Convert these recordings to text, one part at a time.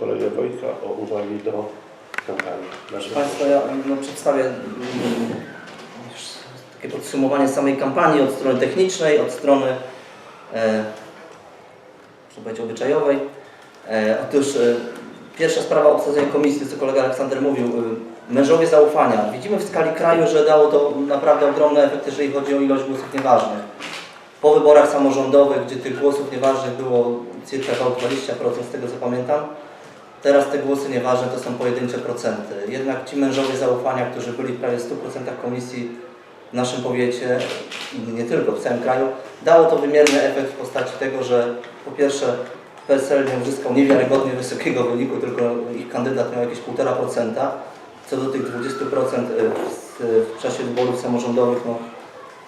kolegę Wojtka o uwagi do kampanii. Proszę Państwa, ja no, przedstawię mm, takie podsumowanie samej kampanii od strony technicznej, od strony e, powiedzieć obyczajowej. E, otóż e, pierwsza sprawa obsadzenia komisji, co kolega Aleksander mówił, e, mężowie zaufania. Widzimy w skali kraju, że dało to naprawdę ogromny efekt, jeżeli chodzi o ilość głosów nieważnych. Po wyborach samorządowych, gdzie tych głosów nieważnych było cirka około 20% z tego co pamiętam, Teraz te głosy nieważne to są pojedyncze procenty. Jednak ci mężowie zaufania, którzy byli w prawie 100% komisji w naszym powiecie, nie tylko w całym kraju, dało to wymierny efekt w postaci tego, że po pierwsze PSL nie uzyskał niewiarygodnie wysokiego wyniku, tylko ich kandydat miał jakieś 1,5%. Co do tych 20% w, w czasie wyborów samorządowych no,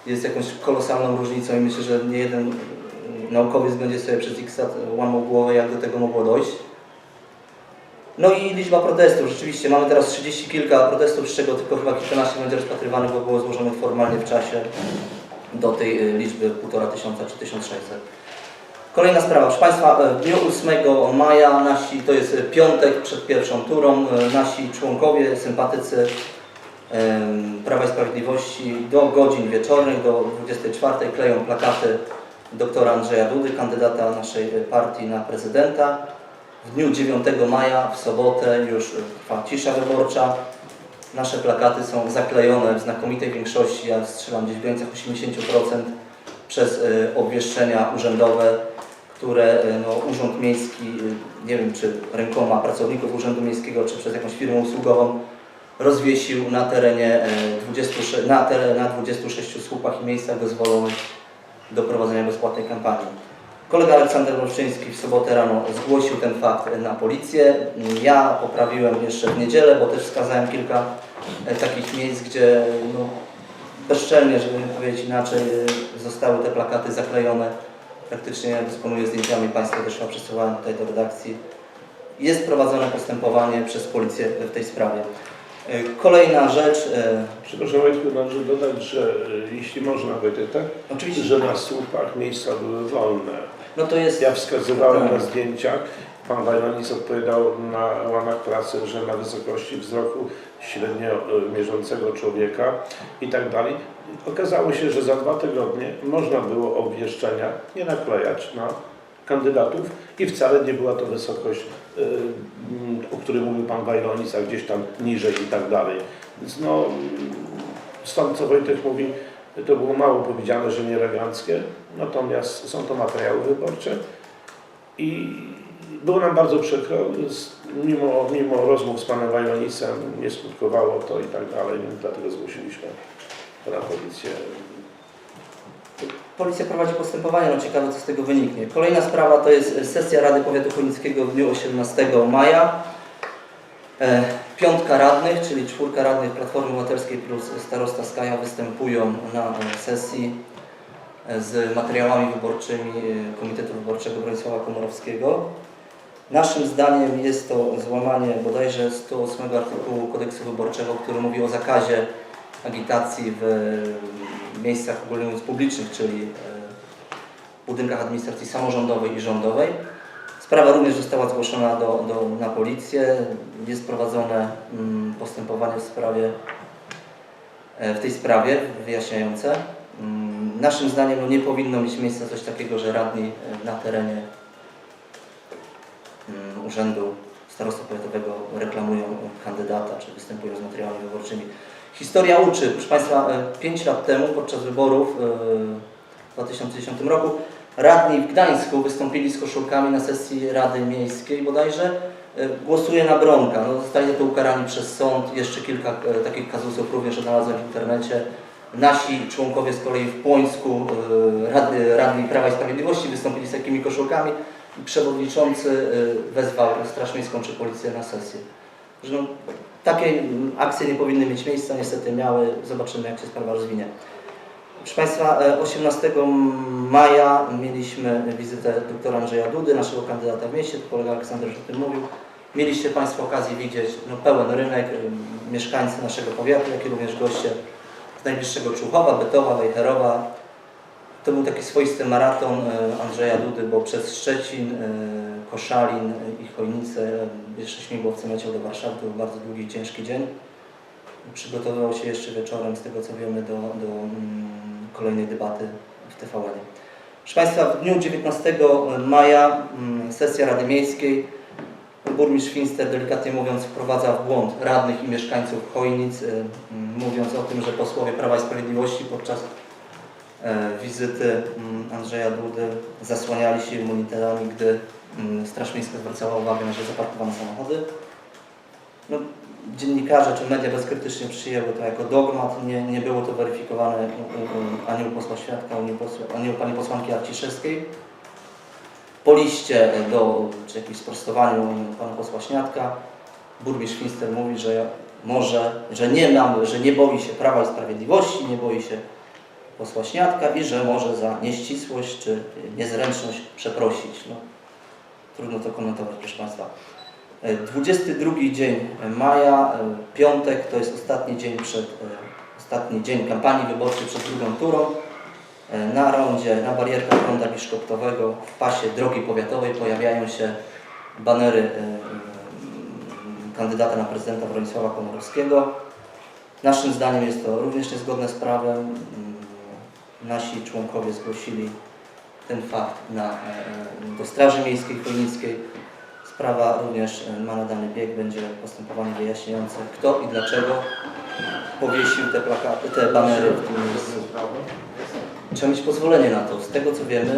jest jakąś kolosalną różnicą i myślę, że nie jeden naukowiec będzie sobie przez x lat łamał głowę, jak do tego mogło dojść. No i liczba protestów. Rzeczywiście mamy teraz 30 kilka protestów, z czego tylko chyba kilkanaście będzie rozpatrywanych, bo było złożonych formalnie w czasie do tej y, liczby 1,5 tysiąca czy 1600. Kolejna sprawa. Proszę Państwa, e, w dniu 8 maja nasi, to jest e, piątek przed pierwszą turą, e, nasi członkowie, sympatycy Prawa i Sprawiedliwości do godzin wieczornych, do 24 kleją plakaty doktora Andrzeja Dudy, kandydata naszej partii na prezydenta. W dniu 9 maja, w sobotę, już trwa cisza wyborcza. Nasze plakaty są zaklejone w znakomitej większości, ja strzelam gdzieś w granicach 80% przez y, obwieszczenia urzędowe, które y, no, Urząd Miejski, y, nie wiem czy rękoma pracowników Urzędu Miejskiego, czy przez jakąś firmę usługową, rozwiesił na terenie y, 26, na, teren, na 26 słupach i miejscach dozwolonych do prowadzenia bezpłatnej kampanii. Kolega Aleksander Wolszczyński w sobotę rano zgłosił ten fakt na policję. Ja poprawiłem jeszcze w niedzielę, bo też wskazałem kilka e, takich miejsc, gdzie no, bezczelnie, żeby nie powiedzieć inaczej, e, zostały te plakaty zaklejone. Praktycznie dysponuję zdjęciami, Państwu też przesyłałem tutaj do redakcji. Jest prowadzone postępowanie przez policję w tej sprawie. E, Kolejna rzecz, Przepraszam Wojtku, należy dodać, że jeśli można Wojtek, tak? oczywiście, Że na słupach miejsca były wolne. No to jest... Ja wskazywałem Tak. na zdjęciach, pan Wajlonis odpowiadał na łamach pracy, że na wysokości wzroku średnio y, mierzącego człowieka i tak dalej. Okazało się, że za dwa tygodnie można było obwieszczenia nie naklejać na kandydatów i wcale nie była to wysokość, mm, o której mówił pan Wajlonis, a gdzieś tam niżej i tak dalej. Więc no, stąd co Wojtek mówi, to było mało powiedziane, że nieeleganckie, natomiast są to materiały wyborcze i było nam bardzo przykro, mimo, mimo rozmów z panem Wajlonisem nie skutkowało to i tak dalej, dlatego zgłosiliśmy na policję. Policja prowadzi postępowanie, no ciekawe co z tego wyniknie. Kolejna sprawa to jest sesja Rady Powiatu Chojnickiego w dniu 18 maja. E, Piątka radnych, czyli czwórka radnych Platformy Obywatelskiej plus starosta Skaja występują na e, sesji e, z materiałami wyborczymi e, Komitetu Wyborczego Bronisława Komorowskiego. Naszym zdaniem jest to złamanie bodajże 108 artykułu Kodeksu Wyborczego, który mówi o zakazie agitacji w miejscach ogólnie publicznych, czyli e, budynkach administracji samorządowej i rządowej. Sprawa również została zgłoszona do, do, na policję. Jest prowadzone mm, postępowanie w sprawie e, w tej sprawie wyjaśniające. Mm, Naszym zdaniem no, nie powinno mieć miejsca coś takiego, że radni e, na terenie mm, urzędu starostwa powiatowego reklamują kandydata czy występują z materiałami wyborczymi. Historia uczy, proszę Państwa, 5 lat temu podczas wyborów e, w 2010 roku radni w Gdańsku wystąpili z koszulkami na sesji Rady Miejskiej bodajże. E, Głosuje na Bronka. No, zostali to ukarani przez sąd. Jeszcze kilka e, takich kazusów również odnalazłem w internecie. Nasi członkowie z kolei w Płońsku, e, rady, radni Prawa i Sprawiedliwości wystąpili z takimi koszulkami i przewodniczący wezwał Straż Miejską czy Policję na sesję. Że no, takie akcje nie powinny mieć miejsca, niestety miały. Zobaczymy, jak się sprawa rozwinie. Proszę Państwa, e, 18 maja mieliśmy wizytę doktora Andrzeja Dudy, naszego kandydata w mieście, kolega Aleksander już o tym mówił. Mieliście Państwo okazję widzieć no, pełen rynek, y, mieszkańcy naszego powiatu, jak i również goście z najbliższego Czuchowa, Bytowa, Wejherowa. To był taki swoisty maraton e, Andrzeja Dudy, bo przez Szczecin, e, Koszalin i Chojnice e, jeszcze śmigłowcem leciał do Warszawy. To był bardzo długi, ciężki dzień. Przygotowywał się jeszcze wieczorem, z tego co wiemy, do, do mm, kolejnej debaty w TVN. Proszę Państwa, w dniu 19 maja mm, sesja Rady Miejskiej burmistrz Finster, delikatnie mówiąc, wprowadza w błąd radnych i mieszkańców Chojnic, y, mm, mówiąc o tym, że posłowie Prawa i Sprawiedliwości podczas e, wizyty Andrzeja Dudy zasłaniali się monitorami, gdy Straż Miejska zwracała uwagę na źle zaparkowane samochody. Dziennikarze czy media bezkrytycznie przyjęły to jako dogmat, nie, nie było to weryfikowane ani u posła Świadka, ani u, posła, ani u pani posłanki Arciszewskiej. Po liście do, czy jakimś sprostowaniu pana posła Śniadka, burmistrz Finster mówi, że może, że nie mam, że nie boi się Prawa i Sprawiedliwości, nie boi się posła Śniadka i że może za nieścisłość czy niezręczność przeprosić. No, trudno to komentować, proszę Państwa. E, 22 dzień maja, e, piątek, to jest ostatni dzień przed, e, ostatni dzień kampanii wyborczej przed drugą turą. E, Na rondzie, na barierkach ronda Biszkoptowego w pasie drogi powiatowej pojawiają się banery e, kandydata na prezydenta Bronisława Komorowskiego. Naszym zdaniem jest to również niezgodne z prawem. Mm, Nasi członkowie zgłosili ten fakt na, do Straży Miejskiej Chojnickiej. Sprawa również e, ma nadany bieg, będzie postępowanie wyjaśniające kto i dlaczego powiesił te plakaty, te banery w tym miejscu. Trzeba mieć pozwolenie na to. Z tego co wiemy,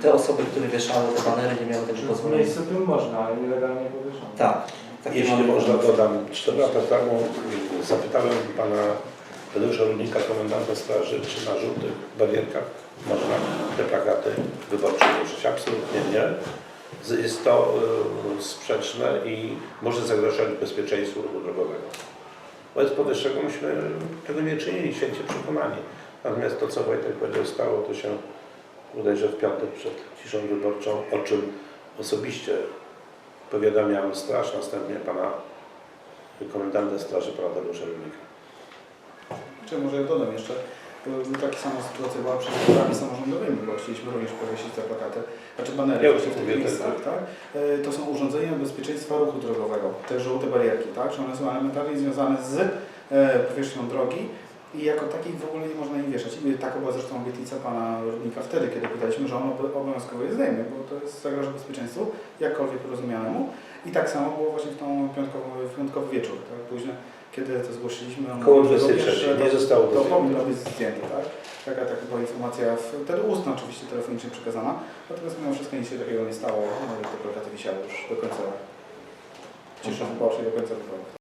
y, te osoby, które wieszały te banery nie miały tego W pozwolenia. miejscu tym można, ale nielegalnie powieszone. Tak. takie Jeśli mamy można, dodam. 4 lata temu zapytałem pana Tadeusza Rudnika, komendanta straży, czy na żółtych barierkach można te plakaty wyborcze użyć. Absolutnie nie. Jest to y, sprzeczne i może zagrażać bezpieczeństwu ruchu drogowego. Wobec powyższego myśmy tego nie czynili, święcie przekonani. Natomiast to, co Wojtek powiedział, stało to się bodajże w piątek przed ciszą wyborczą, o czym osobiście powiadamiałem straż, następnie pana komendanta straży, pana. Czy może ja dodam jeszcze, taka sama sytuacja była przed wyborami samorządowymi, bo chcieliśmy również powiesić te plakaty, znaczy banery Ja właśnie w tych miejscach, tak. tak? E, To są urządzenia bezpieczeństwa ruchu drogowego, te żółte barierki, tak? Że one są elementarnie związane z e, powierzchnią drogi i jako takich w ogóle nie można ich wieszać. I taka była zresztą obietnica pana Rudnika wtedy, kiedy pytaliśmy, że on obo- obowiązkowo je zdejmie, bo to jest zagraża bezpieczeństwu, jakkolwiek rozumianemu. I tak samo było właśnie w, tą piątkową, w piątkowy wieczór, tak? Później, kiedy to zgłosiliśmy, on Koło mówił, że 23, również, że nie to- zostało to zdjęte. powinno być zdjęte, tak? Taka, taka była informacja, wtedy ustna oczywiście, telefonicznie przekazana, natomiast mimo wszystko nic się takiego nie stało, nawet te plakaty wisiały już do końca ciszy wyborczej, do końca wyborów.